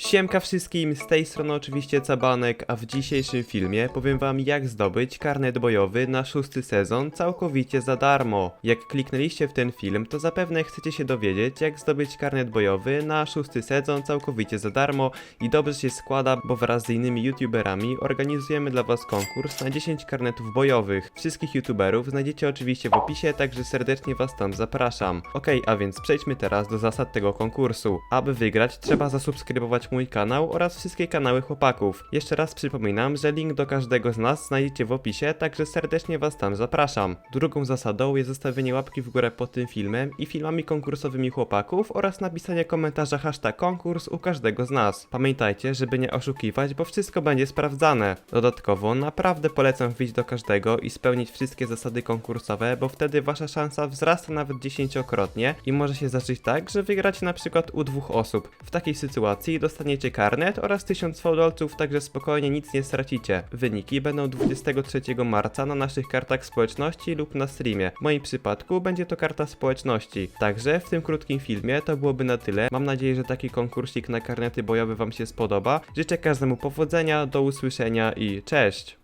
Siemka wszystkim, z tej strony oczywiście Cabanek, a w dzisiejszym filmie powiem wam jak zdobyć karnet bojowy na szósty sezon całkowicie za darmo. Jak kliknęliście w ten film, to zapewne chcecie się dowiedzieć jak zdobyć karnet bojowy na szósty sezon całkowicie za darmo i dobrze się składa, bo wraz z innymi youtuberami organizujemy dla was konkurs na 10 karnetów bojowych. Wszystkich youtuberów znajdziecie oczywiście w opisie, także serdecznie was tam zapraszam. Okej, a więc przejdźmy teraz do zasad tego konkursu. Aby wygrać, trzeba zasubskrybować mój kanał oraz wszystkie kanały chłopaków. Jeszcze raz przypominam, że link do każdego z nas znajdziecie w opisie, także serdecznie was tam zapraszam. Drugą zasadą jest zostawienie łapki w górę pod tym filmem i filmami konkursowymi chłopaków oraz napisanie komentarza hashtag konkurs u każdego z nas. Pamiętajcie, żeby nie oszukiwać, bo wszystko będzie sprawdzane. Dodatkowo naprawdę polecam wbić do każdego i spełnić wszystkie zasady konkursowe, bo wtedy wasza szansa wzrasta nawet dziesięciokrotnie i może się zacząć tak, że wygracie na przykład u dwóch osób. W takiej sytuacji dostaniecie karnet oraz 1000 fałdolców, także spokojnie nic nie stracicie. Wyniki będą 23 marca na naszych kartach społeczności lub na streamie. W moim przypadku będzie to karta społeczności. Także w tym krótkim filmie to byłoby na tyle. Mam nadzieję, że taki konkursik na karnety bojowe wam się spodoba. Życzę każdemu powodzenia, do usłyszenia i cześć!